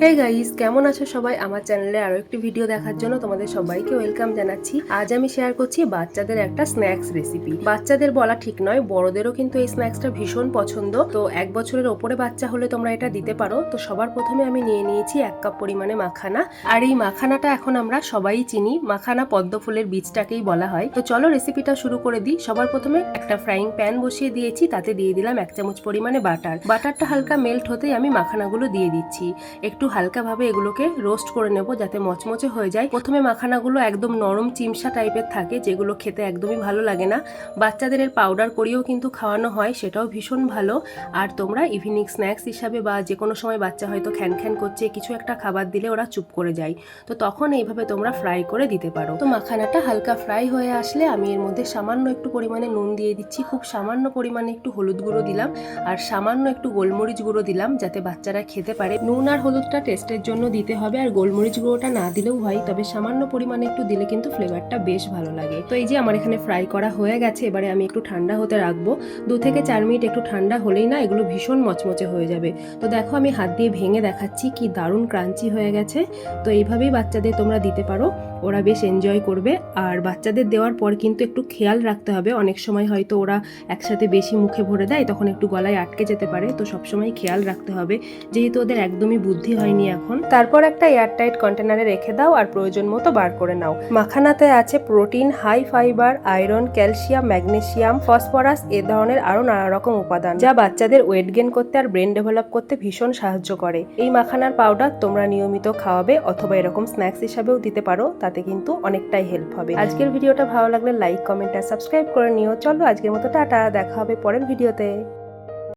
Hey guys কেমন আছো সবাই? আমার চ্যানেলে আরও একটি ভিডিও দেখার জন্য তোমাদের সবাইকে ওয়েলকাম জানাচ্ছি। আজ আমি শেয়ার করছি বাচ্চাদের একটা স্ন্যাক্স রেসিপি বাচ্চাদের বলা ঠিক নয়, বড়দেরও কিন্তু এই স্ন্যাক্সটা ভীষণ পছন্দ। তো এক বছরের ওপরে বাচ্চা হলে তোমরা এটা দিতে পারো। তো সবার প্রথমে আমি নিয়ে নিয়েছি এক কাপ পরিমাণে মাখানা। আর এই মাখানাটা এখন আমরা সবাই চিনি। মাখানা পদ্ম ফুলের বীজটাকেই বলা হয়। তো চলো রেসিপিটা শুরু করে দিই। সবার প্রথমে একটা ফ্রাইং প্যান বসিয়ে দিয়েছি। তাতে দিয়ে দিলাম এক চামচ পরিমাণে বাটার বাটারটা হালকা মেল্ট হতেই আমি মাখানাগুলো দিয়ে দিচ্ছি। একটু হালকাভাবে এগুলোকে রোস্ট করে নেব যাতে মচমচে হয়ে যায়। প্রথমে মাখানাগুলো একদম নরম চিমসা টাইপের থাকে, যেগুলো খেতে একদমই ভালো লাগে না। বাচ্চাদের এর পাউডার করেও কিন্তু খাওয়ানো হয়, সেটাও ভীষণ ভালো। আর তোমরা ইভিনিং স্ন্যাক্স হিসাবে বা যে কোনো সময় বাচ্চা হয়তো খ্যান খ্যান করছে, কিছু একটা খাবার দিলে ওরা চুপ করে যায়। তো তখন এইভাবে তোমরা ফ্রাই করে দিতে পারো। তো মাখানাটা হালকা ফ্রাই হয়ে আসলে আমি এর মধ্যে সামান্য একটু পরিমাণে নুন দিয়ে দিচ্ছি। খুব সামান্য পরিমাণে একটু হলুদ গুঁড়ো দিলাম, আর সামান্য একটু গোলমরিচ গুঁড়ো দিলাম, যাতে বাচ্চারা খেতে পারে। নুন আর হলুদটা টেস্টের জন্য দিতে হবে আর গোলমরিচ গুঁড়োটা না দিলেও হয়, তবে সামান্য পরিমাণে একটু দিলে কিন্তু ফ্লেভারটা বেশ ভালো লাগে। তো এই যে আমার এখানে ফ্রাই করা হয়ে গেছে, এবারে আমি একটু ঠান্ডা হতে রাখব। দু থেকে চার মিনিট একটু ঠান্ডা হলেই না এগুলো ভীষণ মচমচে হয়ে যাবে। তো দেখো আমি হাত দিয়ে ভেঙে দেখাচ্ছি কি দারুণ ক্রাঞ্চি হয়ে গেছে। তো এইভাবেই বাচ্চাদের তোমরা দিতে পারো, ওরা বেশ এনজয় করবে। আর বাচ্চাদের দেওয়ার পর কিন্তু একটু খেয়াল রাখতে হবে। অনেক সময় হয়তো ওরা একসাথে বেশি মুখে ভরে দেয়, তখন একটু গলায় আটকে যেতে পারে। তো সবসময় খেয়াল রাখতে হবে। যেহেতু ওদের একদমই বুদ্ধি হয়নি এখন। তারপর একটা এয়ারটাইট কন্টেনারে রেখে দাও আর প্রয়োজন মতো বার করে নাও। মাখানাতে আছে protein, high fibre, iron, calcium, magnesium, phosphorus, এ ধরনের আরও নানা রকম উপাদান, যা বাচ্চাদের ওয়েট গেন করতে আর ব্রেন ডেভেলপ করতে ভীষণ সাহায্য করে। এই মাখানার পাউডার তোমরা নিয়মিত খাওয়াবে অথবা এরকম স্ন্যাক্স হিসাবেও দিতে পারো, তাতে কিন্তু অনেকটাই হেল্প হবে। আজকের ভিডিওটা ভালো লাগলে লাইক, কমেন্ট আর সাবস্ক্রাইব করে নিও। চলো আজকের মতো টাটা, দেখা হবে পরের ভিডিওতে।